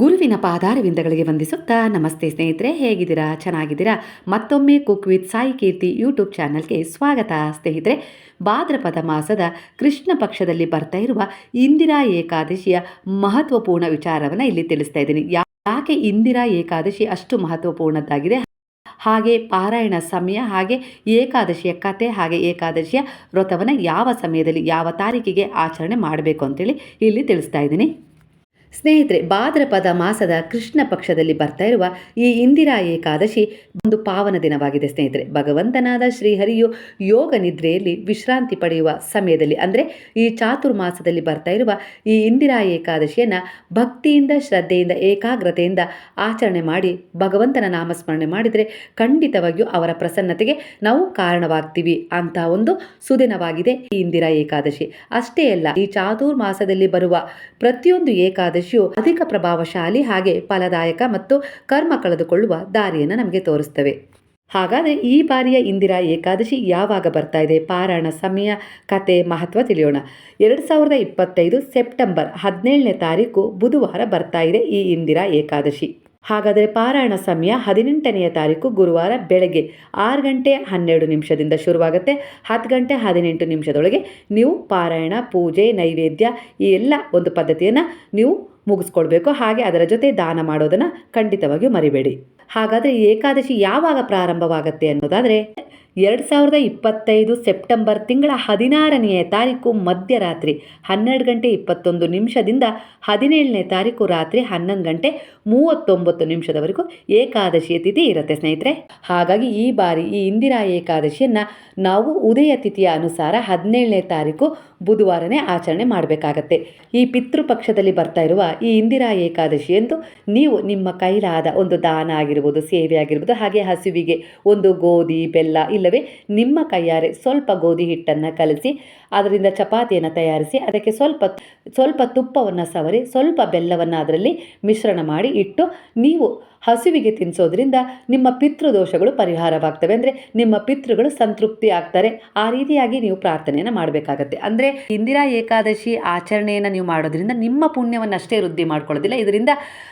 ಗುರುವಿನ ಪಾದಾರವಿಂದಗಳಿಗೆ ವಂದಿಸುತ್ತಾ ನಮಸ್ತೆ ಸ್ನೇಹಿತರೆ, ಹೇಗಿದ್ದೀರಾ? ಚೆನ್ನಾಗಿದ್ದೀರಾ? ಮತ್ತೊಮ್ಮೆ cook with Sai Keerthi YouTube ಚಾನಲ್ಗೆ ಸ್ವಾಗತ ಸ್ನೇಹಿತರೆ. ಭಾದ್ರಪದ ಮಾಸದ ಕೃಷ್ಣ ಪಕ್ಷದಲ್ಲಿ ಬರ್ತಾ ಇರುವ ಇಂದಿರಾ ಏಕಾದಶಿಯ ಮಹತ್ವಪೂರ್ಣ ವಿಚಾರವನ್ನು ಇಲ್ಲಿ ತಿಳಿಸ್ತಾ ಇದ್ದೀನಿ. ಯಾಕೆ ಇಂದಿರಾ ಏಕಾದಶಿ ಅಷ್ಟು ಮಹತ್ವಪೂರ್ಣದ್ದಾಗಿದೆ? ಹಾಗೆ ಪಾರಾಯಣ ಸಮಯ, ಹಾಗೆ ಏಕಾದಶಿಯ ಕತೆ, ಹಾಗೆ ಏಕಾದಶಿಯ ವ್ರತವನ್ನು ಯಾವ ಸಮಯದಲ್ಲಿ, ಯಾವ ತಾರೀಕಿಗೆ ಆಚರಣೆ ಮಾಡಬೇಕು ಅಂತೇಳಿ ಇಲ್ಲಿ ತಿಳಿಸ್ತಾ ಇದ್ದೀನಿ. ಸ್ನೇಹಿತರೆ ಭಾದ್ರಪದ ಮಾಸದ ಕೃಷ್ಣ ಪಕ್ಷದಲ್ಲಿ ಬರ್ತಾ ಇರುವ ಈ ಇಂದಿರಾ ಏಕಾದಶಿ ಒಂದು ಪಾವನ ದಿನವಾಗಿದೆ, ಸ್ನೇಹಿತರೆ. ಭಗವಂತನಾದ ಶ್ರೀಹರಿಯು ಯೋಗ ನಿದ್ರೆಯಲ್ಲಿ ವಿಶ್ರಾಂತಿ ಪಡೆಯುವ ಸಮಯದಲ್ಲಿ, ಅಂದರೆ ಈ ಚಾತುರ್ಮಾಸದಲ್ಲಿ ಬರ್ತಾ ಇರುವ ಈ ಇಂದಿರಾ ಏಕಾದಶಿಯನ್ನು ಭಕ್ತಿಯಿಂದ, ಶ್ರದ್ಧೆಯಿಂದ, ಏಕಾಗ್ರತೆಯಿಂದ ಆಚರಣೆ ಮಾಡಿ, ಭಗವಂತನ ನಾಮಸ್ಮರಣೆ ಮಾಡಿದರೆ ಖಂಡಿತವಾಗಿಯೂ ಅವರ ಪ್ರಸನ್ನತೆಗೆ ನಾವು ಕಾರಣವಾಗ್ತೀವಿ ಅಂತ ಒಂದು ಸುದಿನವಾಗಿದೆ ಈ ಇಂದಿರಾ ಏಕಾದಶಿ. ಅಷ್ಟೇ ಅಲ್ಲ, ಈ ಚಾತುರ್ಮಾಸದಲ್ಲಿ ಬರುವ ಪ್ರತಿಯೊಂದು ಏಕಾದಶಿಯು ಅಧಿಕ ಪ್ರಭಾವಶಾಲಿ ಹಾಗೆ ಫಲದಾಯಕ ಮತ್ತು ಕರ್ಮ ಕಳೆದುಕೊಳ್ಳುವ ದಾರಿಯನ್ನು ನಮಗೆ ತೋರಿಸ್ತವೆ ಹಾಗಾದರೆ ಈ ಬಾರಿಯ ಇಂದಿರಾ ಏಕಾದಶಿ ಯಾವಾಗ ಬರ್ತಾ ಇದೆ? ಪಾರಾಯಣ ಸಮಯ ಕತೆ ಮಹತ್ವ ತಿಳಿಯೋಣ. ಎರಡು ಸಾವಿರದ ಇಪ್ಪತ್ತೈದು ಸೆಪ್ಟೆಂಬರ್ ಹದಿನೇಳನೇ ತಾರೀಕು ಬುಧವಾರ ಬರ್ತಾ ಇದೆ ಈ ಇಂದಿರಾ ಏಕಾದಶಿ. ಹಾಗಾದರೆ ಪಾರಾಯಣ ಸಮಯ ಹದಿನೆಂಟನೆಯ ತಾರೀಕು ಗುರುವಾರ ಬೆಳಗ್ಗೆ ಆರು ಗಂಟೆ ಹನ್ನೆರಡು ನಿಮಿಷದಿಂದ ಶುರುವಾಗುತ್ತೆ. ಹತ್ತು ಗಂಟೆ ಹದಿನೆಂಟು ನಿಮಿಷದೊಳಗೆ ನೀವು ಪಾರಾಯಣ, ಪೂಜೆ, ನೈವೇದ್ಯ ಈ ಎಲ್ಲ ಒಂದು ಪದ್ಧತಿಯನ್ನು ನೀವು ಮುಗಿಸ್ಕೊಳ್ಬೇಕು ಹಾಗೆ ಅದರ ಜೊತೆ ದಾನ ಮಾಡೋದನ್ನು ಖಂಡಿತವಾಗಿಯೂ ಮರಿಬೇಡಿ. ಹಾಗಾದರೆ ಏಕಾದಶಿ ಯಾವಾಗ ಪ್ರಾರಂಭವಾಗುತ್ತೆ ಅನ್ನೋದಾದರೆ ಎರಡು ಸಾವಿರದ ಇಪ್ಪತ್ತೈದು ಸೆಪ್ಟೆಂಬರ್ ತಿಂಗಳ ಹದಿನಾರನೆಯ ತಾರೀಕು ಮಧ್ಯರಾತ್ರಿ ಹನ್ನೆರಡು ಗಂಟೆ ಇಪ್ಪತ್ತೊಂದು ನಿಮಿಷದಿಂದ ಹದಿನೇಳನೇ ತಾರೀಕು ರಾತ್ರಿ ಹನ್ನೊಂದು ಗಂಟೆ ಮೂವತ್ತೊಂಬತ್ತು ನಿಮಿಷದವರೆಗೂ ಏಕಾದಶಿಯ ತಿಥಿ ಇರುತ್ತೆ ಸ್ನೇಹಿತರೆ. ಹಾಗಾಗಿ ಈ ಬಾರಿ ಈ ಇಂದಿರಾ ಏಕಾದಶಿಯನ್ನು ನಾವು ಉದಯ ತಿಥಿಯ ಅನುಸಾರ ಹದಿನೇಳನೇ ತಾರೀಕು ಬುಧವಾರನೇ ಆಚರಣೆ ಮಾಡಬೇಕಾಗತ್ತೆ. ಈ ಪಿತೃಪಕ್ಷದಲ್ಲಿ ಬರ್ತಾ ಇರುವ ಈ ಇಂದಿರಾ ಏಕಾದಶಿ ಎಂದು ನೀವು ನಿಮ್ಮ ಕೈಲಾದ ಒಂದು ದಾನ ಆಗಿರ್ಬೋದು, ಸೇವೆ ಆಗಿರ್ಬೋದು, ಹಾಗೆ ಹಸುವಿಗೆ ಒಂದು ಗೋಧಿ, ಬೆಲ್ಲ ಇಲ್ಲವೇ ನಿಮ್ಮ ಕೈಯಾರೆ ಸ್ವಲ್ಪ ಗೋಧಿ ಹಿಟ್ಟನ್ನು ಕಲಸಿ ಅದರಿಂದ ಚಪಾತಿಯನ್ನು ತಯಾರಿಸಿ ಅದಕ್ಕೆ ಸ್ವಲ್ಪ ಸ್ವಲ್ಪ ತುಪ್ಪವನ್ನು ಸವರಿ ಸ್ವಲ್ಪ ಬೆಲ್ಲವನ್ನು ಅದರಲ್ಲಿ ಮಿಶ್ರಣ ಮಾಡಿ ಇಟ್ಟು ನೀವು ಹಸುವಿಗೆ ತಿನ್ನಿಸೋದ್ರಿಂದ ನಿಮ್ಮ ಪಿತೃದೋಷಗಳು ಪರಿಹಾರವಾಗ್ತವೆ. ಅಂದರೆ ನಿಮ್ಮ ಪಿತೃಗಳು ಸಂತೃಪ್ತಿ ಆಗ್ತಾರೆ. ಆ ರೀತಿಯಾಗಿ ನೀವು ಪ್ರಾರ್ಥನೆಯನ್ನು ಮಾಡಬೇಕಾಗತ್ತೆ. ಅಂದರೆ ಇಂದಿರಾ ಏಕಾದಶಿ ಆಚರಣೆಯನ್ನು ನೀವು ಮಾಡೋದ್ರಿಂದ ನಿಮ್ಮ ಪುಣ್ಯವನ್ನು ಅಷ್ಟೇ ವೃದ್ಧಿ ಮಾಡ್ಕೊಳ್ಳೋದಿಲ್ಲ. ಇದರಿಂದ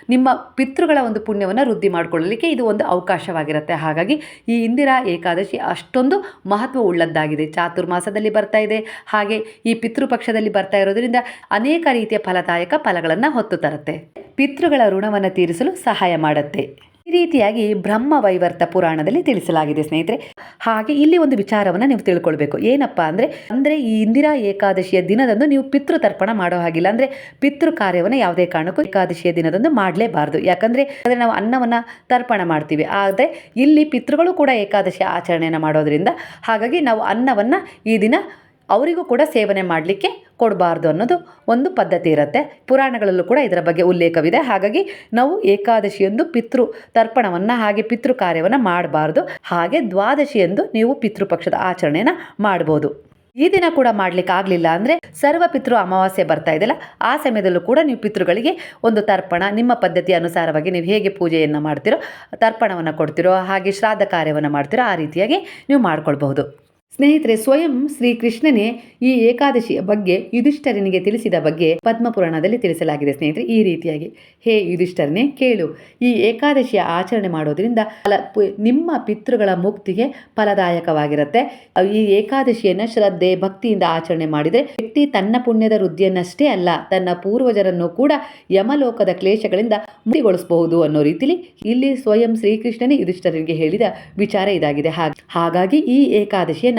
ನಿಮ್ಮ ಪಿತೃಗಳ ಒಂದು ಪುಣ್ಯವನ್ನು ವೃದ್ಧಿ ಮಾಡ್ಕೊಳ್ಳಲಿಕ್ಕೆ ಇದು ಒಂದು ಅವಕಾಶವಾಗಿರುತ್ತೆ. ಹಾಗಾಗಿ ಈ ಇಂದಿರಾ ಏಕಾದಶಿ ಅಷ್ಟೊಂದು ಮಹತ್ವ ಉಳ್ಳದ್ದಾಗಿದೆ. ಚಾತುರ್ಮಾಸದಲ್ಲಿ ಬರ್ತಾ ಇದೆ. ಹಾಗೆ ಈ ಪಿತೃಪಕ್ಷದಲ್ಲಿ ಬರ್ತಾ ಇರೋದ್ರಿಂದ ಅನೇಕ ರೀತಿಯ ಫಲದಾಯಕ ಫಲಗಳನ್ನು ಹೊತ್ತು ತರುತ್ತೆ. ಪಿತೃಗಳ ಋಣವನ್ನು ತೀರಿಸಲು ಸಹಾಯ ಮಾಡುತ್ತೆ. ಈ ರೀತಿಯಾಗಿ ಬ್ರಹ್ಮ ವೈವರ್ತ ಪುರಾಣದಲ್ಲಿ ತಿಳಿಸಲಾಗಿದೆ ಸ್ನೇಹಿತರೆ. ಹಾಗೆ ಇಲ್ಲಿ ಒಂದು ವಿಚಾರವನ್ನು ನೀವು ತಿಳ್ಕೊಳ್ಬೇಕು. ಏನಪ್ಪ ಅಂದರೆ ಅಂದರೆ ಈ ಇಂದಿರಾ ಏಕಾದಶಿಯ ದಿನದಂದು ನೀವು ಪಿತೃ ತರ್ಪಣ ಮಾಡೋ ಹಾಗಿಲ್ಲ. ಅಂದರೆ ಪಿತೃ ಕಾರ್ಯವನ್ನು ಯಾವುದೇ ಕಾರಣಕ್ಕೂ ಏಕಾದಶಿಯ ದಿನದಂದು ಮಾಡಲೇಬಾರ್ದು. ಯಾಕಂದರೆ ಅಂದರೆ ನಾವು ಅನ್ನವನ್ನು ತರ್ಪಣ ಮಾಡ್ತೀವಿ. ಆದರೆ ಇಲ್ಲಿ ಪಿತೃಗಳು ಕೂಡ ಏಕಾದಶಿ ಆಚರಣೆಯನ್ನು ಮಾಡೋದ್ರಿಂದ ಹಾಗಾಗಿ ನಾವು ಅನ್ನವನ್ನು ಈ ದಿನ ಅವರಿಗೂ ಕೂಡ ಸೇವನೆ ಮಾಡಲಿಕ್ಕೆ ಕೊಡಬಾರ್ದು ಅನ್ನೋದು ಒಂದು ಪದ್ಧತಿ ಇರುತ್ತೆ. ಪುರಾಣಗಳಲ್ಲೂ ಕೂಡ ಇದರ ಬಗ್ಗೆ ಉಲ್ಲೇಖವಿದೆ. ಹಾಗಾಗಿ ನಾವು ಏಕಾದಶಿಯಂದು ಪಿತೃ ತರ್ಪಣವನ್ನು ಹಾಗೆ ಪಿತೃ ಕಾರ್ಯವನ್ನು ಮಾಡಬಾರ್ದು. ಹಾಗೆ ದ್ವಾದಶಿಯಂದು ನೀವು ಪಿತೃಪಕ್ಷದ ಆಚರಣೆಯನ್ನು ಮಾಡ್ಬೋದು. ಈ ದಿನ ಕೂಡ ಮಾಡ್ಲಿಕ್ಕೆ ಆಗಲಿಲ್ಲ ಅಂದರೆ ಸರ್ವ ಪಿತೃ ಅಮಾವಾಸ್ಯೆ ಬರ್ತಾ ಇದೆಯಲ್ಲ, ಆ ಸಮಯದಲ್ಲೂ ಕೂಡ ನೀವು ಪಿತೃಗಳಿಗೆ ಒಂದು ತರ್ಪಣ, ನಿಮ್ಮ ಪದ್ಧತಿ ಅನುಸಾರವಾಗಿ ನೀವು ಹೇಗೆ ಪೂಜೆಯನ್ನು ಮಾಡ್ತೀರೋ, ತರ್ಪಣವನ್ನು ಕೊಡ್ತೀರೋ, ಹಾಗೆ ಶ್ರಾದ್ದ ಕಾರ್ಯವನ್ನು ಮಾಡ್ತೀರೋ ಆ ರೀತಿಯಾಗಿ ನೀವು ಮಾಡ್ಕೊಳ್ಬಹುದು. ಸ್ನೇಹಿತರೆ, ಸ್ವಯಂ ಶ್ರೀಕೃಷ್ಣನೇ ಈ ಏಕಾದಶಿಯ ಬಗ್ಗೆ ಯುಧಿಷ್ಠರನಿಗೆ ತಿಳಿಸಿದ ಬಗ್ಗೆ ಪದ್ಮಪುರಾಣದಲ್ಲಿ ತಿಳಿಸಲಾಗಿದೆ ಸ್ನೇಹಿತರೆ, ಈ ರೀತಿಯಾಗಿ. ಹೇ ಯುಧಿಷ್ಠರನೇ, ಕೇಳು. ಈ ಏಕಾದಶಿಯ ಆಚರಣೆ ಮಾಡೋದ್ರಿಂದ ನಿಮ್ಮ ಪಿತೃಗಳ ಮುಕ್ತಿಗೆ ಫಲದಾಯಕವಾಗಿರುತ್ತೆ. ಈ ಏಕಾದಶಿಯನ್ನು ಶ್ರದ್ಧೆ, ಭಕ್ತಿಯಿಂದ ಆಚರಣೆ ಮಾಡಿದರೆ ವ್ಯಕ್ತಿ ತನ್ನ ಪುಣ್ಯದ ವೃದ್ಧಿಯನ್ನಷ್ಟೇ ಅಲ್ಲ, ತನ್ನ ಪೂರ್ವಜರನ್ನು ಕೂಡ ಯಮಲೋಕದ ಕ್ಲೇಶಗಳಿಂದ ಮುಕ್ತಿಗೊಳಿಸಬಹುದು ಅನ್ನೋ ರೀತಿಲಿ ಇಲ್ಲಿ ಸ್ವಯಂ ಶ್ರೀಕೃಷ್ಣನೇ ಯುಧಿಷ್ಠರನಿಗೆ ಹೇಳಿದ ವಿಚಾರ ಇದಾಗಿದೆ. ಹಾಗ್- ಹಾಗಾಗಿ ಈ ಏಕಾದಶಿಯನ್ನ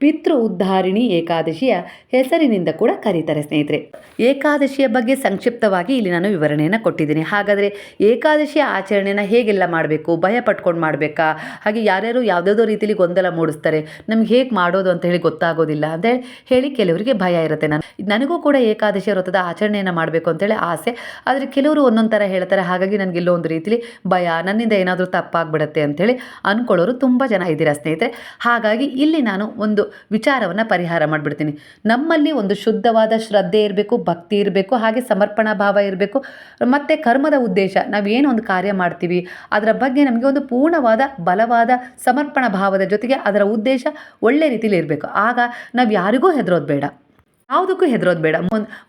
ಪಿತೃ ಉದ್ಧಾರಿಣಿ ಏಕಾದಶಿಯ ಹೆಸರಿನಿಂದ ಕೂಡ ಕರೀತಾರೆ ಸ್ನೇಹಿತರೆ. ಏಕಾದಶಿಯ ಬಗ್ಗೆ ಸಂಕ್ಷಿಪ್ತವಾಗಿ ಇಲ್ಲಿ ನಾನು ವಿವರಣೆಯನ್ನು ಕೊಟ್ಟಿದ್ದೀನಿ. ಹಾಗಾದರೆ ಏಕಾದಶಿಯ ಆಚರಣೆನ ಹೇಗೆಲ್ಲ ಮಾಡಬೇಕು? ಭಯ ಪಟ್ಕೊಂಡು ಮಾಡಬೇಕಾ? ಹಾಗೆ ಯಾರ್ಯಾರು ಯಾವುದಾದ್ರೂ ರೀತಿಲಿ ಗೊಂದಲ ಮೂಡಿಸ್ತಾರೆ. ನಮ್ಗೆ ಹೇಗೆ ಮಾಡೋದು ಅಂತ ಹೇಳಿ ಗೊತ್ತಾಗೋದಿಲ್ಲ. ಅಂತ ಹೇಳಿ ಕೆಲವರಿಗೆ ಭಯ ಇರುತ್ತೆ. ನಾನು ನನಗೂ ಕೂಡ ಏಕಾದಶಿ ವ್ರತದ ಆಚರಣೆಯನ್ನು ಮಾಡಬೇಕು ಅಂತೇಳಿ ಆಸೆ. ಆದರೆ ಕೆಲವರು ಒಂದೊಂದು ಥರ ಹೇಳ್ತಾರೆ. ಹಾಗಾಗಿ ನನಗೆ ಇಲ್ಲೊಂದು ರೀತಿಲಿ ಭಯ, ನನ್ನಿಂದ ಏನಾದರೂ ತಪ್ಪಾಗ್ಬಿಡುತ್ತೆ ಅಂತೇಳಿ ಅಂದ್ಕೊಳ್ಳೋರು ತುಂಬ ಜನ ಇದ್ದೀರಾ ಸ್ನೇಹಿತರೆ? ಹಾಗಾಗಿ ಇಲ್ಲಿ ನಾನು ಒಂದು ವಿಚಾರವನ್ನು ಪರಿಹಾರ ಮಾಡಿಬಿಡ್ತೀನಿ. ನಮ್ಮಲ್ಲಿ ಒಂದು ಶುದ್ಧವಾದ ಶ್ರದ್ಧೆ ಇರಬೇಕು, ಭಕ್ತಿ ಇರಬೇಕು, ಹಾಗೆ ಸಮರ್ಪಣಾ ಭಾವ ಇರಬೇಕು. ಮತ್ತು ಕರ್ಮದ ಉದ್ದೇಶ ನಾವೇನು ಒಂದು ಕಾರ್ಯ ಮಾಡ್ತೀವಿ, ಅದರ ಬಗ್ಗೆ ನಮಗೆ ಒಂದು ಪೂರ್ಣವಾದ, ಬಲವಾದ ಸಮರ್ಪಣಾ ಭಾವದ ಜೊತೆಗೆ ಅದರ ಉದ್ದೇಶ ಒಳ್ಳೆ ರೀತಿಯಲ್ಲಿ ಇರಬೇಕು. ಆಗ ನಾವು ಯಾರಿಗೂ ಹೆದರೋದು ಬೇಡ. ಯಾವುದಕ್ಕೂ ಹೆದರೋದು ಬೇಡ.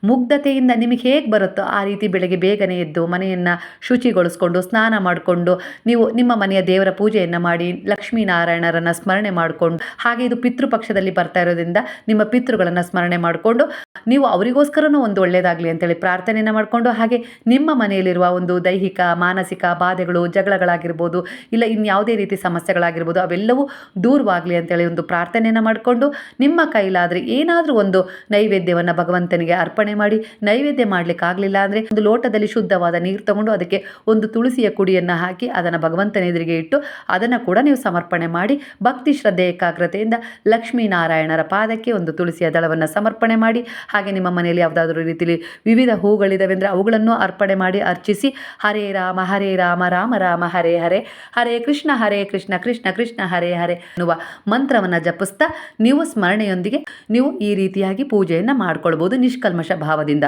ಮುಗ್ಧತೆಯಿಂದ ನಿಮಗೆ ಹೇಗೆ ಬರುತ್ತೋ ಆ ರೀತಿ ಬೆಳಗ್ಗೆ ಬೇಗನೆ ಎದ್ದು ಮನೆಯನ್ನು ಶುಚಿಗೊಳಿಸ್ಕೊಂಡು, ಸ್ನಾನ ಮಾಡಿಕೊಂಡು, ನೀವು ನಿಮ್ಮ ಮನೆಯ ದೇವರ ಪೂಜೆಯನ್ನು ಮಾಡಿ, ಲಕ್ಷ್ಮೀನಾರಾಯಣರನ್ನು ಸ್ಮರಣೆ ಮಾಡಿಕೊಂಡು, ಹಾಗೆ ಇದು ಪಿತೃಪಕ್ಷದಲ್ಲಿ ಬರ್ತಾ ಇರೋದ್ರಿಂದ ನಿಮ್ಮ ಪಿತೃಗಳನ್ನು ಸ್ಮರಣೆ ಮಾಡಿಕೊಂಡು, ನೀವು ಅವರಿಗೋಸ್ಕರನೂ ಒಂದು ಒಳ್ಳೆಯದಾಗಲಿ ಅಂತೇಳಿ ಪ್ರಾರ್ಥನೆಯನ್ನು ಮಾಡಿಕೊಂಡು, ಹಾಗೆ ನಿಮ್ಮ ಮನೆಯಲ್ಲಿರುವ ಒಂದು ದೈಹಿಕ, ಮಾನಸಿಕ ಬಾಧೆಗಳು, ಜಗಳಗಳಾಗಿರ್ಬೋದು, ಇಲ್ಲ ಇನ್ಯಾವುದೇ ರೀತಿ ಸಮಸ್ಯೆಗಳಾಗಿರ್ಬೋದು, ಅವೆಲ್ಲವೂ ದೂರವಾಗಲಿ ಅಂತೇಳಿ ಒಂದು ಪ್ರಾರ್ಥನೆಯನ್ನು ಮಾಡಿಕೊಂಡು, ನಿಮ್ಮ ಕೈಲಾದರೆ ಏನಾದರೂ ಒಂದು ನೈವೇದ್ಯವನ್ನು ಭಗವಂತನಿಗೆ ಅರ್ಪಣೆ ಮಾಡಿ ನೈವೇದ್ಯ ಮಾಡಲಿಕ್ಕಾಗಲಿಲ್ಲ ಅಂದರೆ ಒಂದು ಲೋಟದಲ್ಲಿ ಶುದ್ಧವಾದ ನೀರು ತಗೊಂಡು ಅದಕ್ಕೆ ಒಂದು ತುಳಸಿಯ ಕುಡಿಯನ್ನು ಹಾಕಿ ಅದನ್ನು ಭಗವಂತನ ಎದುರಿಗೆ ಇಟ್ಟು ಅದನ್ನು ಕೂಡ ನೀವು ಸಮರ್ಪಣೆ ಮಾಡಿ ಭಕ್ತಿ ಶ್ರದ್ಧೆ ಏಕಾಗ್ರತೆಯಿಂದ ಲಕ್ಷ್ಮೀನಾರಾಯಣರ ಪಾದಕ್ಕೆ ಒಂದು ತುಳಸಿಯ ದಳವನ್ನು ಸಮರ್ಪಣೆ ಮಾಡಿ. ಹಾಗೆ ನಿಮ್ಮ ಮನೆಯಲ್ಲಿ ಯಾವುದಾದ್ರೂ ರೀತಿಯಲ್ಲಿ ವಿವಿಧ ಹೂಗಳಿದ್ದಾವೆ ಅಂದರೆ ಅವುಗಳನ್ನು ಅರ್ಪಣೆ ಮಾಡಿ ಅರ್ಚಿಸಿ ಹರೇ ರಾಮ ಹರೇ ರಾಮ ರಾಮ ರಾಮ, ಹರೇ ಹರೇ ಹರೇ ಕೃಷ್ಣ ಹರೇ ಕೃಷ್ಣ ಕೃಷ್ಣ ಕೃಷ್ಣ, ಹರೇ ಹರೇ ಎನ್ನುವ ಮಂತ್ರವನ್ನು ಜಪಿಸ್ತಾ ನೀವು ಸ್ಮರಣೆಯೊಂದಿಗೆ ನೀವು ಈ ರೀತಿಯಾಗಿ ಪೂಜೆಯನ್ನು ಮಾಡ್ಕೊಳ್ಬೋದು ನಿಷ್ಕಲ್ಮಶ ಭಾವದಿಂದ.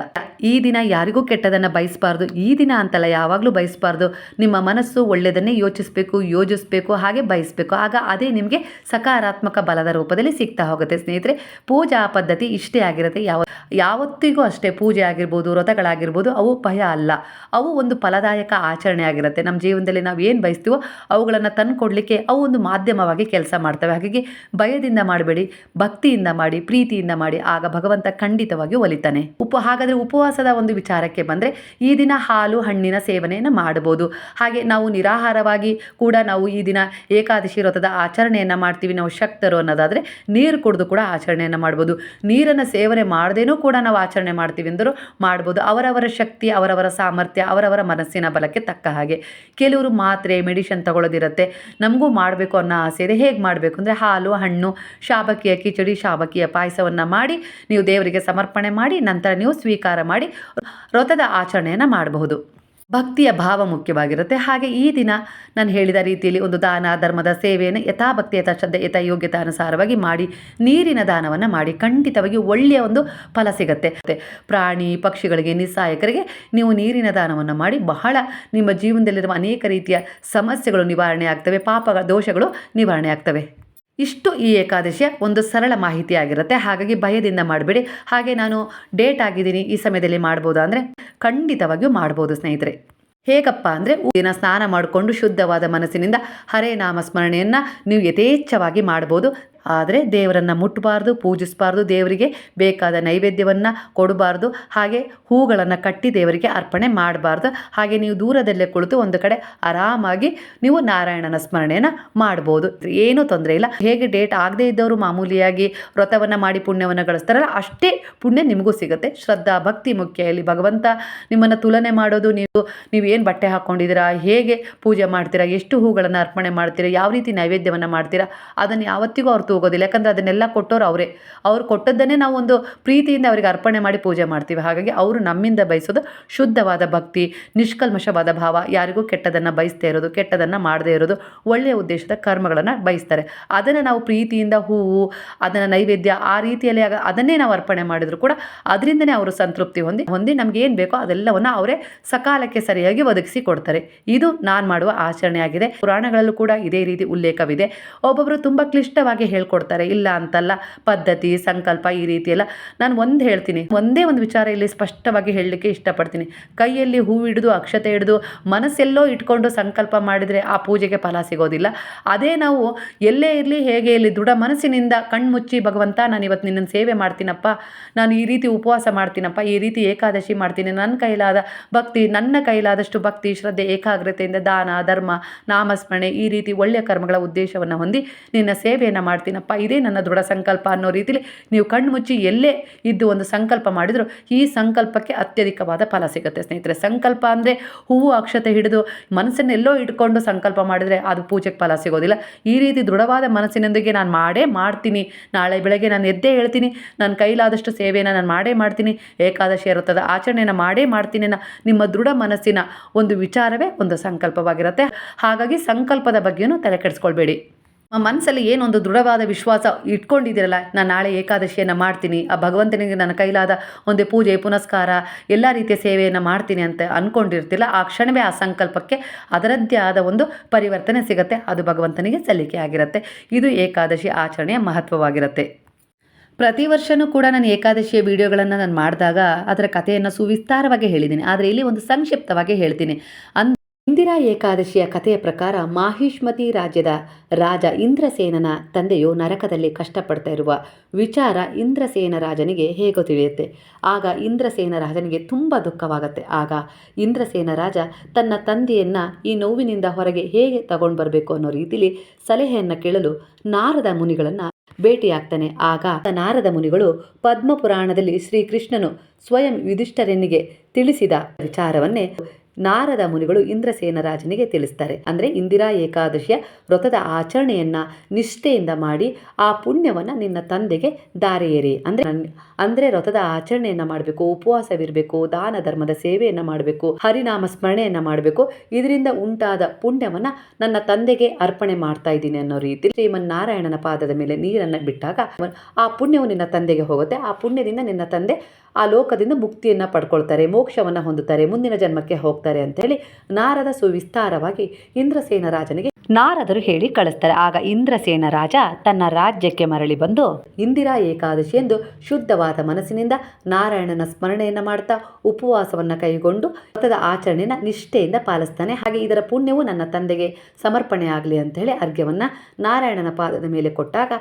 ಈ ದಿನ ಯಾರಿಗೂ ಕೆಟ್ಟದನ್ನ ಬಯಸಬಾರ್ದು. ಈ ದಿನ ಅಂತಲ್ಲ, ಯಾವಾಗಲೂ ಬಯಸಬಾರ್ದು. ನಿಮ್ಮ ಮನಸ್ಸು ಒಳ್ಳೆಯದನ್ನೇ ಯೋಚಿಸಬೇಕು, ಯೋಜಿಸಬೇಕು, ಹಾಗೆ ಬಯಸಬೇಕು. ಆಗ ಅದೇ ನಿಮಗೆ ಸಕಾರಾತ್ಮಕ ಬಲದ ರೂಪದಲ್ಲಿ ಸಿಗ್ತಾ ಹೋಗುತ್ತೆ. ಸ್ನೇಹಿತರೆ, ಪೂಜಾ ಪದ್ಧತಿ ಇಷ್ಟೇ ಆಗಿರುತ್ತೆ. ಯಾವ, ಯಾವತ್ತಿಗೂ ಅಷ್ಟೇ. ಪೂಜೆ ಆಗಿರ್ಬೋದು, ವ್ರತಗಳಾಗಿರ್ಬೋದು, ಅವು ಭಯ ಅಲ್ಲ. ಅವು ಒಂದು ಫಲದಾಯಕ ಆಚರಣೆ ಆಗಿರುತ್ತೆ. ನಮ್ಮ ಜೀವನದಲ್ಲಿ ನಾವು ಏನು ಬಯಸ್ತೀವೋ ಅವುಗಳನ್ನು ತಂದುಕೊಡ್ಲಿಕ್ಕೆ ಅವು ಒಂದು ಮಾಧ್ಯಮವಾಗಿ ಕೆಲಸ ಮಾಡ್ತವೆ. ಹಾಗಾಗಿ ಭಯದಿಂದ ಮಾಡಬೇಡಿ, ಭಕ್ತಿಯಿಂದ ಮಾಡಿ, ಪ್ರೀತಿಯಿಂದ ಮಾಡಿ. ಆಗ ಭಗವಂತ ಖಂಡಿತವಾಗಿ ಒಲಿತಾನೆ. ಉಪ, ಹಾಗಾದರೆ ಉಪವಾಸದ ಒಂದು ವಿಚಾರಕ್ಕೆ ಬಂದರೆ ಈ ದಿನ ಹಾಲು, ಹಣ್ಣಿನ ಸೇವನೆಯನ್ನು ಮಾಡಬಹುದು ಹಾಗೆ ನಾವು ನಿರಾಹಾರವಾಗಿ ಕೂಡ ನಾವು ಈ ದಿನ ಏಕಾದಶಿ ವ್ರತದ ಆಚರಣೆಯನ್ನು ಮಾಡ್ತೀವಿ, ನಾವು ಶಕ್ತರು ಅನ್ನೋದಾದರೆ ನೀರು ಕುಡಿದು ಕೂಡ ಆಚರಣೆಯನ್ನು ಮಾಡ್ಬೋದು. ನೀರನ್ನು ಸೇವನೆ ಮಾಡದೇನೂ ಕೂಡ ನಾವು ಆಚರಣೆ ಮಾಡ್ತೀವಿ ಅಂದರೂ ಮಾಡ್ಬೋದು. ಅವರವರ ಶಕ್ತಿ, ಅವರವರ ಸಾಮರ್ಥ್ಯ, ಅವರವರ ಮನಸ್ಸಿನ ಬಲಕ್ಕೆ ತಕ್ಕ ಹಾಗೆ. ಕೆಲವರು ಮಾತ್ರೆ, ಮೆಡಿಷನ್ ತಗೊಳ್ಳೋದಿರುತ್ತೆ. ನಮಗೂ ಮಾಡಬೇಕು ಅನ್ನೋ ಆಸೆ ಇದೆ. ಹೇಗೆ ಮಾಡಬೇಕು ಅಂದರೆ ಹಾಲು, ಹಣ್ಣು, ಶಾಬಕಿಯ ಕಿಚಡಿ, ಶಾಬಕಿಯ ಪಾಯಸವನ್ನು ಮಾಡಿ ನೀವು ದೇವರಿಗೆ ಸಮರ್ಪಣೆ ಮಾಡಿ, ನಂತರ ನೀವು ಸ್ವೀಕಾರ ಮಾಡಿ, ವ್ರತದ ಆಚರಣೆಯನ್ನು ಮಾಡಬಹುದು. ಭಕ್ತಿಯ ಭಾವ ಮುಖ್ಯವಾಗಿರುತ್ತೆ. ಹಾಗೆ ಈ ದಿನ ನಾನು ಹೇಳಿದ ರೀತಿಯಲ್ಲಿ ಒಂದು ದಾನ, ಧರ್ಮದ ಸೇವೆಯನ್ನು ಯಥಾಭಕ್ತಿ ಯಥಾಶ್ರದ್ಧೆ ಯಥಾ ಯೋಗ್ಯತೆ ಅನುಸಾರವಾಗಿ ಮಾಡಿ, ನೀರಿನ ದಾನವನ್ನು ಮಾಡಿ, ಖಂಡಿತವಾಗಿ ಒಳ್ಳೆಯ ಒಂದು ಫಲ ಸಿಗುತ್ತೆ. ಪ್ರಾಣಿ, ಪಕ್ಷಿಗಳಿಗೆ, ನಿಸ್ಸಾಯಕರಿಗೆ ನೀವು ನೀರಿನ ದಾನವನ್ನು ಮಾಡಿ, ಬಹಳ ನಿಮ್ಮ ಜೀವನದಲ್ಲಿರುವ ಅನೇಕ ರೀತಿಯ ಸಮಸ್ಯೆಗಳು ನಿವಾರಣೆ ಆಗ್ತವೆ, ಪಾಪ, ದೋಷಗಳು ನಿವಾರಣೆ ಆಗ್ತವೆ. ಇಷ್ಟು ಈ ಏಕಾದಶಿಯ ಒಂದು ಸರಳ ಮಾಹಿತಿ ಆಗಿರುತ್ತೆ. ಹಾಗಾಗಿ ಭಯದಿಂದ ಮಾಡಬೇಡಿ. ಹಾಗೆ ನಾನು ಡೇಟ್ ಆಗಿದ್ದೀನಿ. ಈ ಸಮಯದಲ್ಲಿ ಮಾಡ್ಬೋದಾ ಅಂದರೆ ಖಂಡಿತವಾಗಿಯೂ ಮಾಡ್ಬೋದು ಸ್ನೇಹಿತರೆ. ಹೇಗಪ್ಪ ಅಂದರೆ ದಿನ ಸ್ನಾನ ಮಾಡಿಕೊಂಡು ಶುದ್ಧವಾದ ಮನಸ್ಸಿನಿಂದ ಹರೇ ನಾಮ ಸ್ಮರಣೆಯನ್ನು ನೀವು ಯಥೇಚ್ಛವಾಗಿ ಮಾಡ್ಬೋದು. ಆದರೆ ದೇವರನ್ನು ಮುಟ್ಟಬಾರ್ದು, ಪೂಜಿಸಬಾರ್ದು, ದೇವರಿಗೆ ಬೇಕಾದ ನೈವೇದ್ಯವನ್ನು ಕೊಡಬಾರ್ದು. ಹಾಗೆ ಹೂಗಳನ್ನು ಕಟ್ಟಿ ದೇವರಿಗೆ ಅರ್ಪಣೆ ಮಾಡಬಾರ್ದು. ಹಾಗೆ ನೀವು ದೂರದಲ್ಲೇ ಕುಳಿತು ಒಂದು ಕಡೆ ಆರಾಮಾಗಿ ನೀವು ನಾರಾಯಣನ ಸ್ಮರಣೆಯನ್ನು ಮಾಡ್ಬೋದು. ಏನೂ ತೊಂದರೆ ಇಲ್ಲ. ಹೇಗೆ ಡೇಟ್ ಆಗದೇ ಇದ್ದವರು ಮಾಮೂಲಿಯಾಗಿ ವ್ರತವನ್ನು ಮಾಡಿ ಪುಣ್ಯವನ್ನು ಗಳಿಸ್ತಾರಲ್ಲ, ಅಷ್ಟೇ ಪುಣ್ಯ ನಿಮಗೂ ಸಿಗುತ್ತೆ. ಶ್ರದ್ಧಾ, ಭಕ್ತಿ ಮುಖ್ಯ ಇಲ್ಲಿ ಭಗವಂತ ನಿಮ್ಮನ್ನು ತುಲನೆ ಮಾಡೋದು, ನೀವು ನೀವು ಏನು ಬಟ್ಟೆ ಹಾಕ್ಕೊಂಡಿದ್ದೀರಾ ಹೇಗೆ ಪೂಜೆ ಮಾಡ್ತೀರಾ, ಎಷ್ಟು ಹೂಗಳನ್ನು ಅರ್ಪಣೆ ಮಾಡ್ತೀರಾ, ಯಾವ ರೀತಿ ನೈವೇದ್ಯವನ್ನು ಮಾಡ್ತೀರಾ, ಅದನ್ನು ಯಾವತ್ತಿಗೂ ಅವ್ರು ತೂಗೋದಿಲ್ಲ ಯಾಕಂದರೆ ಅದನ್ನೆಲ್ಲ ಕೊಟ್ಟೋರು ಅವರೇ. ಅವ್ರು ಕೊಟ್ಟದ್ದನ್ನೇ ನಾವು ಒಂದು ಪ್ರೀತಿಯಿಂದ ಅವರಿಗೆ ಅರ್ಪಣೆ ಮಾಡಿ ಪೂಜೆ ಮಾಡ್ತೀವಿ. ಹಾಗಾಗಿ ಅವರು ನಮ್ಮಿಂದ ಬಯಸೋದು ಶುದ್ಧವಾದ ಭಕ್ತಿ, ನಿಷ್ಕಲ್ಮಶವಾದ ಭಾವ. ಯಾರಿಗೂ ಕೆಟ್ಟದನ್ನು ಬಯಸ್ದೇ ಇರೋದು, ಕೆಟ್ಟದನ್ನು ಮಾಡದೇ ಇರೋದು ಒಳ್ಳೆಯ ಉದ್ದೇಶದ ಕರ್ಮಗಳನ್ನು ಬಯಸ್ತಾರೆ. ಅದನ್ನು ನಾವು ಪ್ರೀತಿಯಿಂದ ಹೂವು, ಅದನ್ನು ನೈವೇದ್ಯ ಆ ರೀತಿಯಲ್ಲಿ ಅದನ್ನೇ ನಾವು ಅರ್ಪಣೆ ಮಾಡಿದ್ರು ಕೂಡ ಅದರಿಂದನೇ ಅವರು ಸಂತೃಪ್ತಿ ಹೊಂದಿ ಹೊಂದಿ ನಮ್ಗೆ ಏನು ಬೇಕೋ ಅದೆಲ್ಲವನ್ನು ಅವರೇ ಸಕಾಲಕ್ಕೆ ಸರಿಯಾಗಿ ಒದಗಿಸಿ ಕೊಡ್ತಾರೆ. ಇದು ನಾನು ಮಾಡುವ ಆಚರಣೆಯಾಗಿದೆ. ಪುರಾಣಗಳಲ್ಲೂ ಕೂಡ ಇದೇ ರೀತಿ ಉಲ್ಲೇಖವಿದೆ. ಒಬ್ಬೊಬ್ಬರು ತುಂಬ ಕ್ಲಿಷ್ಟವಾಗಿ ಹೇಳ್ಕೊಡ್ತಾರೆ, ಇಲ್ಲ ಅಂತಲ್ಲ, ಪದ್ಧತಿ, ಸಂಕಲ್ಪ ಈ ರೀತಿ ಎಲ್ಲ ನಾನು ಒಂದು ಹೇಳ್ತೀನಿ. ಒಂದೇ ಒಂದು ವಿಚಾರ ಇಲ್ಲಿ ಸ್ಪಷ್ಟವಾಗಿ ಹೇಳಲಿಕ್ಕೆ ಇಷ್ಟಪಡ್ತೀನಿ. ಕೈಯಲ್ಲಿ ಹೂ ಹಿಡಿದು, ಅಕ್ಷತೆ ಹಿಡಿದು, ಮನಸ್ಸೆಲ್ಲೋ ಇಟ್ಕೊಂಡು ಸಂಕಲ್ಪ ಮಾಡಿದರೆ ಆ ಪೂಜೆಗೆ ಫಲ ಸಿಗೋದಿಲ್ಲ. ಅದೇ ನಾವು ಎಲ್ಲೇ ಇರಲಿ, ಹೇಗೆ ಇರಲಿ, ದೃಢ ಮನಸ್ಸಿನಿಂದ ಕಣ್ಮುಚ್ಚಿ ಭಗವಂತ ನಾನು ಇವತ್ತು ನಿನ್ನನ್ನು ಸೇವೆ ಮಾಡ್ತೀನಪ್ಪ. ನಾನು ಈ ರೀತಿ ಉಪವಾಸ ಮಾಡ್ತೀನಪ್ಪ, ಈ ರೀತಿ ಏಕಾದಶಿ ಮಾಡ್ತೀನಿ. ನನ್ನ ಕೈಲಾದ ಭಕ್ತಿ, ನನ್ನ ಕೈಲಾದಷ್ಟು ಭಕ್ತಿ, ಶ್ರದ್ಧೆ, ಏಕಾಗ್ರತೆಯಿಂದ ದಾನ, ಧರ್ಮ, ನಾಮಸ್ಮರಣೆ ಈ ರೀತಿ ಒಳ್ಳೆಯ ಕರ್ಮಗಳ ಉದ್ದೇಶವನ್ನು ಹೊಂದಿ ನಿನ್ನ ಸೇವೆಯನ್ನು ಮಾಡ್ತೀನಪ್ಪ ಇದೇ ನನ್ನ ದೃಢ ಸಂಕಲ್ಪ ಅನ್ನೋ ರೀತಿಲಿ ನೀವು ಕಣ್ಣು ಮುಚ್ಚಿ ಎಲ್ಲೇ ಇದ್ದು ಒಂದು ಸಂಕಲ್ಪ ಮಾಡಿದರೂ ಈ ಸಂಕಲ್ಪಕ್ಕೆ ಅತ್ಯಧಿಕವಾದ ಫಲ ಸಿಗುತ್ತೆ ಸ್ನೇಹಿತರೆ. ಸಂಕಲ್ಪ ಅಂದರೆ ಹೂವು ಅಕ್ಷತೆ ಹಿಡಿದು ಮನಸ್ಸನ್ನೆಲ್ಲೋ ಇಟ್ಕೊಂಡು ಸಂಕಲ್ಪ ಮಾಡಿದರೆ ಅದು ಪೂಜೆಗೆ ಫಲ ಸಿಗೋದಿಲ್ಲ. ಈ ರೀತಿ ದೃಢವಾದ ಮನಸ್ಸಿನೊಂದಿಗೆ ನಾನು ಮಾಡೇ ಮಾಡ್ತೀನಿ. ನಾಳೆ ಬೆಳಗ್ಗೆ ನಾನು ಎದ್ದೇ ಹೇಳ್ತೀನಿ. ನನ್ನ ಕೈಲಾದಷ್ಟು ಸೇವೆಯನ್ನು ನಾನು ಮಾಡೇ ಮಾಡ್ತೀನಿ. ಏಕಾದಶಿ ಇರುತ್ತದೆ ಆಚರಣೆಯನ್ನು ಮಾಡೇ ಮಾಡ್ತೀನಿ ನಿಮ್ಮ ದೃಢ ಮನಸ್ಸಿನ ಒಂದು ವಿಚಾರವೇ ಒಂದು ಸಂಕಲ್ಪವಾಗಿರುತ್ತೆ. ಹಾಗಾಗಿ ಸಂಕಲ್ಪದ ಬಗ್ಗೆಯೂ ತಲೆ ಕೆಡಿಸ್ಕೊಳ್ಬೇಡಿ. ಮನಸ್ಸಲ್ಲಿ ಏನೊಂದು ದೃಢವಾದ ವಿಶ್ವಾಸ ಇಟ್ಕೊಂಡಿದ್ದೀರಲ್ಲ ನಾನು ನಾಳೆ ಏಕಾದಶಿಯನ್ನು ಮಾಡ್ತೀನಿ, ಆ ಭಗವಂತನಿಗೆ ನನ್ನ ಕೈಲಾದ ಒಂದು ಪೂಜೆ, ಪುನಸ್ಕಾರ, ಎಲ್ಲ ರೀತಿಯ ಸೇವೆಯನ್ನು ಮಾಡ್ತೀನಿ ಅಂತ ಅಂದ್ಕೊಂಡಿರ್ತಿಲ್ಲ ಆ ಕ್ಷಣವೇ ಆ ಸಂಕಲ್ಪಕ್ಕೆ ಅದರದ್ದೇ ಆದ ಒಂದು ಪರಿವರ್ತನೆ ಸಿಗುತ್ತೆ, ಅದು ಭಗವಂತನಿಗೆ ಸಲ್ಲಿಕೆ ಆಗಿರುತ್ತೆ. ಇದು ಏಕಾದಶಿ ಆಚರಣೆಯ ಮಹತ್ವವಾಗಿರುತ್ತೆ. ಪ್ರತಿ ವರ್ಷವೂ ಕೂಡ ನಾನು ಏಕಾದಶಿಯ ವಿಡಿಯೋಗಳನ್ನು ನಾನು ಮಾಡಿದಾಗ ಅದರ ಕಥೆಯನ್ನು ಸುವಿಸ್ತಾರವಾಗಿ ಹೇಳಿದ್ದೀನಿ. ಆದರೆ ಇಲ್ಲಿ ಒಂದು ಸಂಕ್ಷಿಪ್ತವಾಗಿ ಹೇಳ್ತೀನಿ. ಅನ್ ಇಂದಿರಾ ಏಕಾದಶಿಯ ಕಥೆಯ ಪ್ರಕಾರ ಮಾಹಿಷ್ಮತಿ ರಾಜ್ಯದ ರಾಜ ಇಂದ್ರಸೇನನ ತಂದೆಯು ನರಕದಲ್ಲಿ ಕಷ್ಟಪಡ್ತಾ ಇರುವ ವಿಚಾರ ಇಂದ್ರಸೇನ ರಾಜನಿಗೆ ಹೇಗೋ ತಿಳಿಯುತ್ತೆ. ಆಗ ಇಂದ್ರಸೇನ ರಾಜನಿಗೆ ತುಂಬ ದುಃಖವಾಗುತ್ತೆ. ಆಗ ಇಂದ್ರಸೇನ ರಾಜ ತನ್ನ ತಂದೆಯನ್ನು ಈ ನೋವಿನಿಂದ ಹೊರಗೆ ಹೇಗೆ ತಗೊಂಡು ಬರಬೇಕು ಅನ್ನೋ ರೀತಿಲಿ ಸಲಹೆಯನ್ನು ಕೇಳಲು ನಾರದ ಮುನಿಗಳನ್ನು ಭೇಟಿಯಾಗ್ತಾನೆ. ಆಗ ನಾರದ ಮುನಿಗಳು ಪದ್ಮಪುರಾಣದಲ್ಲಿ ಶ್ರೀಕೃಷ್ಣನು ಸ್ವಯಂ ಯುಧಿಷ್ಠರನಿಗೆ ತಿಳಿಸಿದ ವಿಚಾರವನ್ನೇ ನಾರದ ಮುನಿಗಳು ಇಂದ್ರಸೇನರಾಜನಿಗೆ ತಿಳಿಸ್ತಾರೆ. ಅಂದರೆ ಇಂದಿರಾ ಏಕಾದಶಿಯ ವ್ರತದ ಆಚರಣೆಯನ್ನ ನಿಷ್ಠೆಯಿಂದ ಮಾಡಿ ಆ ಪುಣ್ಯವನ್ನು ನಿನ್ನ ತಂದೆಗೆ ದಾರೆಯೇರಿ. ಅಂದರೆ ಅಂದರೆ ವ್ರತದ ಆಚರಣೆಯನ್ನು ಮಾಡಬೇಕು, ಉಪವಾಸವಿರಬೇಕು, ದಾನ ಧರ್ಮದ ಸೇವೆಯನ್ನು ಮಾಡಬೇಕು, ಹರಿನಾಮ ಸ್ಮರಣೆಯನ್ನು ಮಾಡಬೇಕು. ಇದರಿಂದ ಉಂಟಾದ ಪುಣ್ಯವನ್ನು ನನ್ನ ತಂದೆಗೆ ಅರ್ಪಣೆ ಮಾಡ್ತಾ ಇದ್ದೀನಿ ಅನ್ನೋ ರೀತಿ ಶ್ರೀಮನ್ನಾರಾಯಣನ ಪಾದದ ಮೇಲೆ ನೀರನ್ನು ಬಿಟ್ಟಾಗ ಆ ಪುಣ್ಯವು ನಿನ್ನ ತಂದೆಗೆ ಹೋಗುತ್ತೆ. ಆ ಪುಣ್ಯದಿಂದ ನಿನ್ನ ತಂದೆ ಆ ಲೋಕದಿಂದ ಮುಕ್ತಿಯನ್ನು ಪಡ್ಕೊಳ್ತಾರೆ, ಮೋಕ್ಷವನ್ನು ಹೊಂದುತ್ತಾರೆ, ಮುಂದಿನ ಜನ್ಮಕ್ಕೆ ಹೋಗ್ತಾರೆ. ಅಂತೇಳಿ ನಾರದ ಸುವಿಸ್ತಾರವಾಗಿ ಇಂದ್ರಸೇನ ರಾಜನಿಗೆ ನಾರದರು ಹೇಳಿ ಕಳಿಸ್ತಾರೆ. ಆಗ ಇಂದ್ರಸೇನ ರಾಜ ತನ್ನ ರಾಜ್ಯಕ್ಕೆ ಮರಳಿ ಬಂದು ಇಂದಿರಾ ಏಕಾದಶಿ ಎಂದು ಶುದ್ಧವಾದ ಮನಸ್ಸಿನಿಂದ ನಾರಾಯಣನ ಸ್ಮರಣೆಯನ್ನು ಮಾಡ್ತಾ ಉಪವಾಸವನ್ನು ಕೈಗೊಂಡು ವ್ರತದ ಆಚರಣೆಯನ್ನು ನಿಷ್ಠೆಯಿಂದ ಪಾಲಿಸ್ತಾನೆ. ಹಾಗೆ ಇದರ ಪುಣ್ಯವು ನನ್ನ ತಂದೆಗೆ ಸಮರ್ಪಣೆ ಆಗಲಿ ಅಂತೇಳಿ ಅರ್ಘ್ಯವನ್ನು ನಾರಾಯಣನ ಪಾದದ ಮೇಲೆ ಕೊಟ್ಟಾಗ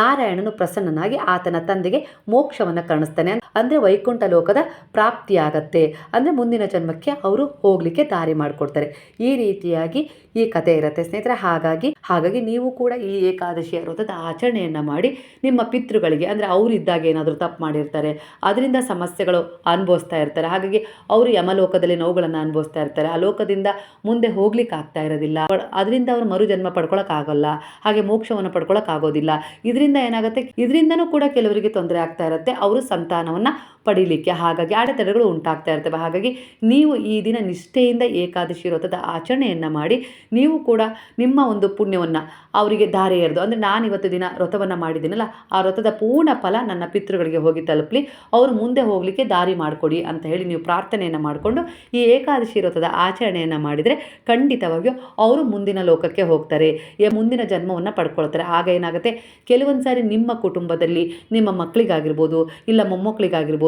ನಾರಾಯಣನು ಪ್ರಸನ್ನನಾಗಿ ಆತನ ತಂದೆಗೆ ಮೋಕ್ಷವನ್ನು ಕಾಣಿಸ್ತಾನೆ ಅಂದರೆ ವೈಕುಂಠ ಲೋಕದ ಪ್ರಾಪ್ತಿಯಾಗತ್ತೆ. ಅಂದರೆ ಮುಂದಿನ ಜನ್ಮಕ್ಕೆ ಅವರು ಹೋಗಲಿಕ್ಕೆ ದಾರಿ ಮಾಡಿಕೊಡ್ತಾರೆ. ಈ ರೀತಿಯಾಗಿ ಈ ಕಥೆ ಇರುತ್ತೆ ಸ್ನೇಹಿತರೆ. ಹಾಗಾಗಿ ಹಾಗಾಗಿ ನೀವು ಕೂಡ ಈ ಏಕಾದಶಿ ವ್ರತದ ಆಚರಣೆಯನ್ನು ಮಾಡಿ ನಿಮ್ಮ ಪಿತೃಗಳಿಗೆ, ಅಂದರೆ ಅವರು ಇದ್ದಾಗ ಏನಾದರೂ ತಪ್ಪು ಮಾಡಿರ್ತಾರೆ, ಅದರಿಂದ ಸಮಸ್ಯೆಗಳು ಅನುಭವಿಸ್ತಾ ಇರ್ತಾರೆ. ಹಾಗಾಗಿ ಅವರು ಯಮಲೋಕದಲ್ಲಿ ನೋವುಗಳನ್ನು ಅನುಭವಿಸ್ತಾ ಇರ್ತಾರೆ. ಆ ಲೋಕದಿಂದ ಮುಂದೆ ಹೋಗ್ಲಿಕ್ಕೆ ಆಗ್ತಾ ಇರೋದಿಲ್ಲ. ಅದರಿಂದ ಅವರು ಮರುಜನ್ಮ ಪಡ್ಕೊಳಕ್ಕಾಗಲ್ಲ ಹಾಗೆ ಮೋಕ್ಷವನ್ನು ಪಡ್ಕೊಳಕ್ಕಾಗೋದಿಲ್ಲ ಇದರಿಂದ ಏನಾಗುತ್ತೆ? ಇದರಿಂದನೂ ಕೂಡ ಕೆಲವರಿಗೆ ತೊಂದರೆ ಆಗ್ತಾ ಇರುತ್ತೆ. ಅವರು ಸಂತಾನವನ್ನು ಪಡೀಲಿಕ್ಕೆ ಹಾಗಾಗಿ ಅಡೆತಡೆಗಳು ಉಂಟಾಗ್ತಾ ಇರ್ತವೆ. ಹಾಗಾಗಿ ನೀವು ಈ ದಿನ ನಿಷ್ಠೆಯಿಂದ ಏಕಾದಶಿ ವ್ರತದ ಆಚರಣೆಯನ್ನು ಮಾಡಿ, ನೀವು ಕೂಡ ನಿಮ್ಮ ಒಂದು ಪುಣ್ಯವನ್ನು ಅವರಿಗೆ ದಾರಿ ಎರೆದು, ಅಂದರೆ ನಾನು ಇವತ್ತು ದಿನ ವ್ರತವನ್ನು ಮಾಡಿದ್ದೀನಲ್ಲ, ಆ ವ್ರತದ ಪೂರ್ಣ ಫಲ ನನ್ನ ಪಿತೃಗಳಿಗೆ ಹೋಗಿ ತಲುಪಲಿ, ಅವರು ಮುಂದೆ ಹೋಗಲಿಕ್ಕೆ ದಾರಿ ಮಾಡಿಕೊಡಿ ಅಂತ ಹೇಳಿ ನೀವು ಪ್ರಾರ್ಥನೆಯನ್ನು ಮಾಡಿಕೊಂಡು ಈ ಏಕಾದಶಿ ವ್ರತದ ಆಚರಣೆಯನ್ನು ಮಾಡಿದರೆ ಖಂಡಿತವಾಗಿಯೂ ಅವರು ಮುಂದಿನ ಲೋಕಕ್ಕೆ ಹೋಗ್ತಾರೆ ಮುಂದಿನ ಜನ್ಮವನ್ನು ಪಡ್ಕೊಳ್ತಾರೆ. ಆಗ ಏನಾಗುತ್ತೆ? ಕೆಲವೊಂದು ಸಾರಿ ನಿಮ್ಮ ಕುಟುಂಬದಲ್ಲಿ ನಿಮ್ಮ ಮಕ್ಕಳಿಗಾಗಿರ್ಬೋದು, ಇಲ್ಲ ಮೊಮ್ಮಕ್ಕಳಿಗಾಗಿರ್ಬೋದು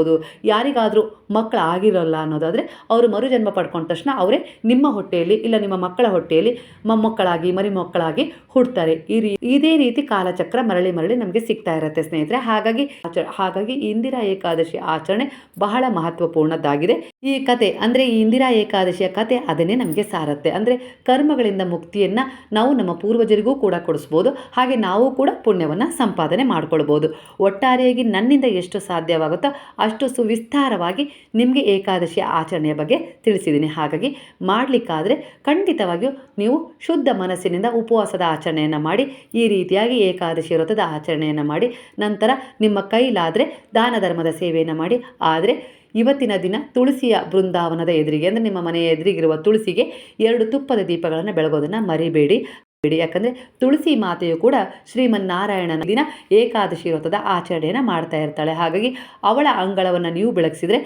ಯಾರಿಗಾದರೂ ಮಕ್ಕಳು ಆಗಿರೋಲ್ಲ ಅನ್ನೋದಾದರೆ ಅವರು ಮರುಜನ್ಮ ಪಡ್ಕೊಂಡ ತಕ್ಷಣ ಅವರೇ ನಿಮ್ಮ ಹೊಟ್ಟೆಯಲ್ಲಿ ಇಲ್ಲ ನಿಮ್ಮ ಮಕ್ಕಳ ಹೊಟ್ಟೆಯಲ್ಲಿ ಮೊಮ್ಮಕ್ಕಳಾಗಿ ಮರಿ ಮಕ್ಕಳಾಗಿ ಹುಡ್ತಾರೆ. ಈ ಇದೇ ರೀತಿ ಕಾಲಚಕ್ರ ಮರಳಿ ಮರಳಿ ನಮಗೆ ಸಿಗ್ತಾ ಇರುತ್ತೆ ಸ್ನೇಹಿತರೆ. ಹಾಗಾಗಿ ಹಾಗಾಗಿ ಇಂದಿರಾ ಏಕಾದಶಿ ಆಚರಣೆ ಬಹಳ ಮಹತ್ವಪೂರ್ಣದ್ದಾಗಿದೆ. ಈ ಕತೆ ಅಂದರೆ ಈ ಇಂದಿರಾ ಏಕಾದಶಿಯ ಕತೆ ಅದನ್ನೇ ನಮಗೆ ಸಾರತ್ತೆ. ಅಂದರೆ ಕರ್ಮಗಳಿಂದ ಮುಕ್ತಿಯನ್ನು ನಾವು ನಮ್ಮ ಪೂರ್ವಜರಿಗೂ ಕೂಡ ಕೊಡಿಸ್ಬೋದು, ಹಾಗೆ ನಾವು ಕೂಡ ಪುಣ್ಯವನ್ನು ಸಂಪಾದನೆ ಮಾಡ್ಕೊಳ್ಬೋದು. ಒಟ್ಟಾರೆಯಾಗಿ ನನ್ನಿಂದ ಎಷ್ಟು ಸಾಧ್ಯವಾಗುತ್ತೋ ಅಷ್ಟು ಸುವಿಸ್ತಾರವಾಗಿ ನಿಮಗೆ ಏಕಾದಶಿಯ ಆಚರಣೆಯ ಬಗ್ಗೆ ತಿಳಿಸಿದ್ದೀನಿ. ಹಾಗಾಗಿ ಮಾಡಲಿಕ್ಕಾದರೆ ಖಂಡಿತವಾಗಿಯೂ ನೀವು ಶುದ್ಧ ಮನಸ್ಸಿನಿಂದ ಉಪವಾಸದ ಆಚರಣೆಯನ್ನು ಮಾಡಿ, ಈ ರೀತಿಯಾಗಿ ಏಕಾದಶಿ ವ್ರತದ ಆಚರಣೆಯನ್ನು ಮಾಡಿ, ನಂತರ ನಿಮ್ಮ ಕೈಲಾದರೆ ದಾನ ಧರ್ಮದ ಸೇವೆಯನ್ನು ಮಾಡಿ, ಆದರೆ ಇವತ್ತಿನ ದಿನ ತುಳಸಿಯ ಬೃಂದಾವನದ ಎದುರಿಗೆ, ಅಂದರೆ ನಿಮ್ಮ ಮನೆಯ ಎದುರಿಗಿರುವ ತುಳಸಿಗೆ ಎರಡು ತುಪ್ಪದ ದೀಪಗಳನ್ನು ಬೆಳಗೋದನ್ನು ಮರಿಬೇಡಿ. ಬಿಡಿ. ಯಾಕಂದರೆ ತುಳಸಿ ಮಾತೆಯು ಕೂಡ ಶ್ರೀಮನ್ನಾರಾಯಣನ ದಿನ ಏಕಾದಶಿ ವ್ರತದ ಆಚರಣೆಯನ್ನು ಮಾಡ್ತಾ ಇರ್ತಾಳೆ. ಹಾಗಾಗಿ ಅವಳ ಅಂಗಳವನ್ನು ನೀವು ಬೆಳಗಿಸಿದ್ರೆ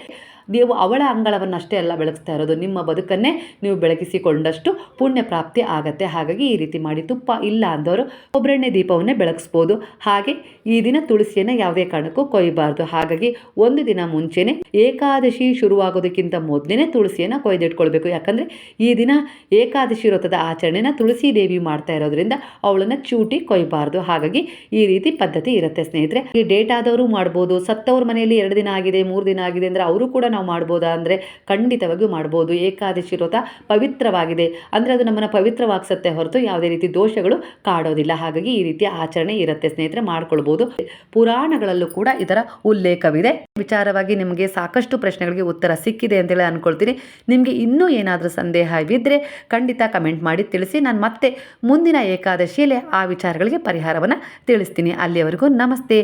ನೀವು ಅವಳ ಅಂಗಳವನ್ನು ಅಷ್ಟೇ ಅಲ್ಲ ಬೆಳಗಿಸ್ತಾ ಇರೋದು. ನಿಮ್ಮ ಬದುಕನ್ನೇ ನೀವು ಬೆಳಗಿಸಿಕೊಂಡಷ್ಟು ಪುಣ್ಯ ಪ್ರಾಪ್ತಿ ಆಗತ್ತೆ. ಹಾಗಾಗಿ ಈ ರೀತಿ ಮಾಡಿ ತುಪ್ಪ ಇಲ್ಲ ಅಂದವರು ಒಬ್ಬರೆಣ್ಣೆ ದೀಪವನ್ನೇ ಬೆಳಗಿಸ್ಬೋದು. ಹಾಗೆ ಈ ದಿನ ತುಳಸಿಯನ್ನು ಯಾವುದೇ ಕಾರಣಕ್ಕೂ ಕೊಯ್ಯಬಾರ್ದು ಹಾಗಾಗಿ ಒಂದು ದಿನ ಮುಂಚೆನೆ ಏಕಾದಶಿ ಶುರುವಾಗೋದಕ್ಕಿಂತ ಮೊದಲೇ ತುಳಸಿಯನ್ನು ಕೊಯ್ದಿಟ್ಕೊಳ್ಬೇಕು. ಯಾಕಂದರೆ ಈ ದಿನ ಏಕಾದಶಿ ವ್ರತದ ಆಚರಣೆನ ತುಳಸಿ ದೇವಿ ಮಾಡ್ತಾ ಇರೋದ್ರಿಂದ ಅವಳನ್ನು ಚೂಟಿ ಕೊಯ್ಬಾರ್ದು. ಹಾಗಾಗಿ ಈ ರೀತಿ ಪದ್ಧತಿ ಇರುತ್ತೆ ಸ್ನೇಹಿತರೆ. ಈ ಡೇಟ್ ಆದವರು ಮಾಡ್ಬೋದು. ಸತ್ತವ್ರ ಮನೆಯಲ್ಲಿ ಎರಡು ದಿನ ಆಗಿದೆ, ಮೂರು ದಿನ ಆಗಿದೆ ಅಂದರೆ ಅವರು ಕೂಡ ನಾವು ಮಾಡ್ಬೋದಾ? ಅಂದರೆ ಖಂಡಿತವಾಗಿಯೂ ಮಾಡ್ಬೋದು. ಏಕಾದಶಿ ವ್ರತ ಪವಿತ್ರವಾಗಿದೆ. ಅಂದರೆ ಅದು ನಮ್ಮನ್ನು ಪವಿತ್ರವಾಗಿಸುತ್ತೆ ಹೊರತು ಯಾವುದೇ ರೀತಿ ದೋಷಗಳು ಕಾಡೋದಿಲ್ಲ. ಹಾಗಾಗಿ ಈ ರೀತಿಯ ಆಚರಣೆ ಇರುತ್ತೆ. ಸ್ನೇಹಿತರೆ, ಮಾಡ್ಕೊಳ್ಬೋದು. ಪುರಾಣಗಳಲ್ಲೂ ಕೂಡ ಇದರ ಉಲ್ಲೇಖವಿದೆ. ವಿಚಾರವಾಗಿ ನಿಮಗೆ ಸಾಕಷ್ಟು ಪ್ರಶ್ನೆಗಳಿಗೆ ಉತ್ತರ ಸಿಕ್ಕಿದೆ ಅಂತೇಳಿ ಅಂದ್ಕೊಳ್ತೀನಿ ನಿಮಗೆ ಇನ್ನೂ ಏನಾದರೂ ಸಂದೇಹವಿದ್ದರೆ ಖಂಡಿತ ಕಮೆಂಟ್ ಮಾಡಿ ತಿಳಿಸಿ. ನಾನು ಮತ್ತೆ ಮುಂದಿನ ಏಕಾದಶಿಯಲ್ಲಿ ಆ ವಿಚಾರಗಳಿಗೆ ಪರಿಹಾರವನ್ನು ತಿಳಿಸ್ತೀನಿ. ಅಲ್ಲಿಯವರೆಗೂ ನಮಸ್ತೆ.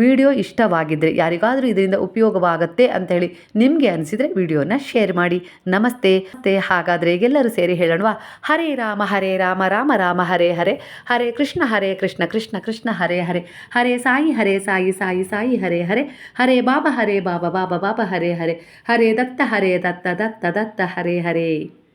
ವಿಡಿಯೋ ಇಷ್ಟವಾಗಿದ್ದರೆ ಯಾರಿಗಾದರೂ ಇದರಿಂದ ಉಪಯೋಗವಾಗುತ್ತೆ ಅಂತ ಹೇಳಿ ನಿಮಗೆ ಅನಿಸಿದರೆ ವಿಡಿಯೋನ ಶೇರ್ ಮಾಡಿ. ನಮಸ್ತೆ. ಮತ್ತೆ ಹಾಗಾದರೆ ಎಲ್ಲರೂ ಸೇರಿ ಹೇಳೋಣವಾ? ಹರೇ ರಾಮ ಹರೇ ರಾಮ ರಾಮ ರಾಮ, ಹರೇ ಹರೇ. ಹರೇ ಕೃಷ್ಣ ಹರೇ ಕೃಷ್ಣ ಕೃಷ್ಣ ಕೃಷ್ಣ, ಹರೇ ಹರೇ. ಹರೇ ಸಾಯಿ ಹರೇ ಸಾಯಿ ಸಾಯಿ ಸಾಯಿ, ಹರೇ ಹರೇ. ಹರೇ ಬಾಬಾ ಹರೇ ಬಾಬಾ ಬಾಬಾ ಬಾಬಾ, ಹರೇ ಹರೇ. ಹರೇ ದತ್ತ ಹರೇ ದತ್ತ ದತ್ತ ದತ್ತ, ಹರೇ ಹರೇ.